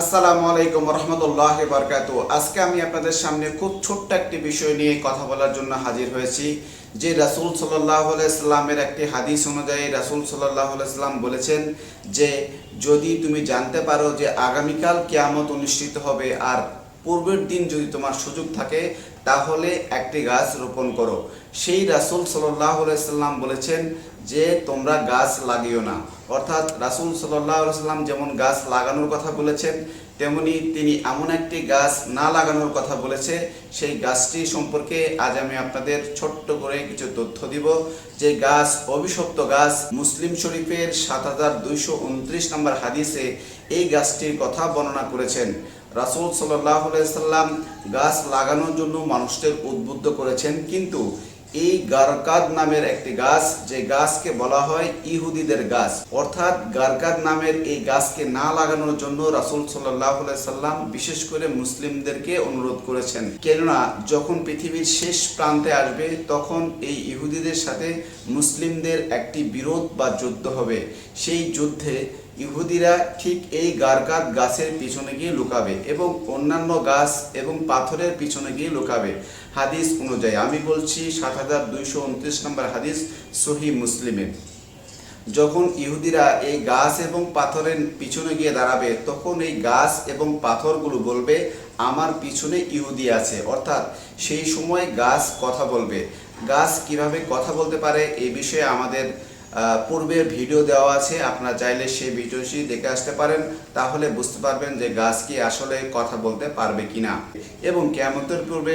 আসসালামু আলাইকুম রহমতুল্লাহ বরকাত আজকে আমি আপনাদের সামনে খুব ছোট্ট একটি বিষয় নিয়ে কথা বলার জন্য হাজির হয়েছি, যে রাসুল সাল্লাহ আলাইস্লামের একটি হাদিস অনুযায়ী রাসুল সাল্লাহ আলাইস্লাম বলেছেন যে, যদি তুমি জানতে পারো যে আগামীকাল কেয়ামত অনুষ্ঠিত হবে আর পূর্বের দিন যদি তোমার সুযোগ থাকে তাহলে একটি গাছ রোপণ করো। সেই রাসুল সাল্লাম বলেছেন যে, তোমরা গাছ লাগিও না। অর্থাৎ রাসুল সাল্লাম যেমন গাছ লাগানোর কথা বলেছেন, তেমনি তিনি এমন একটি গাছ না লাগানোর কথা বলেছে। সেই গাছটি সম্পর্কে আজ আমি আপনাদের ছোট্ট করে কিছু তথ্য দিব। যে গাছ, অভিশপ্ত গাছ, মুসলিম শরীফের সাত হাজার দুইশো উনত্রিশ নম্বর হাদিসে এই গাছটির কথা বর্ণনা করেছেন। রাসুল সাল্লাহ সাল্লাম গাছ লাগানোর জন্য মানুষদের উদ্বুদ্ধ করেছেন, কিন্তু এই গারকাদ নামের একটি গাছ, যে গাছকে বলা হয় ইহুদিদের গাছ, অর্থাৎ গারকাদ নামের এই গাছকে না লাগানোর জন্য রাসুল সাল্লাহ সাল্লাম বিশেষ করে মুসলিমদেরকে অনুরোধ করেছেন। কেননা, যখন পৃথিবীর শেষ প্রান্তে আসবে, তখন এই ইহুদিদের সাথে মুসলিমদের একটি বিরোধ বা যুদ্ধ হবে। সেই যুদ্ধে ইহুদিরা ঠিক এই গারকাত গাছের পিছনে গিয়ে লুকাবে এবং অন্যান্য গাছ এবং পাথরের পিছনে গিয়ে লুকাবে। হাদিস অনুযায়ী, আমি বলছি সাত হাজার দুইশো উনত্রিশ নম্বর হাদিস সহি মুসলিমের যখন ইহুদিরা এই গাছ এবং পাথরের পিছনে গিয়ে দাঁড়াবে, তখন এই গাছ এবং পাথরগুলো বলবে, আমার পিছনে ইহুদি আছে। অর্থাৎ সেই সময় গাছ কথা বলবে। গাছ কীভাবে কথা বলতে পারে, এ বিষয়ে আমাদের পূর্বের ভিডিও দেওয়া আছে, আপনারা চাইলে সেই ভিডিওটি দেখে আসতে পারেন, তাহলে বুঝতে পারবেন যে গাছ কি আসলে কথা বলতে পারবে কিনা। এবং কেমতের পূর্বে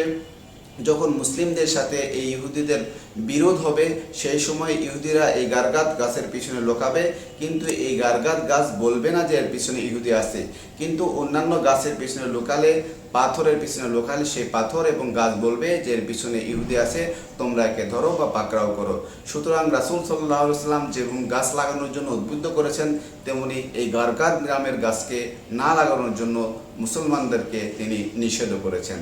যখন মুসলিমদের সাথে এই ইহুদিদের বিরোধ হবে, সেই সময় ইহুদিরা এই গারগাত গাছের পিছনে লোকাবে। কিন্তু এই গারগাত গাছ বলবে না যে এর পিছনে ইহুদি আছে। কিন্তু অন্যান্য গাছের পিছনে লোকালে, পাথরের পিছনে লোকালে সেই পাথর এবং গাছ বলবে যে এর পিছনে ইহুদি আছে, তোমরা একে ধরো বা পাকড়াও করো। সুতরাং রাসুল সাল্লাহ যেমন গাছ লাগানোর জন্য উদ্বুদ্ধ করেছেন, তেমনি এই গারগাত গ্রামের গাছকে না লাগানোর জন্য মুসলমানদেরকে তিনি নিষেধ করেছেন।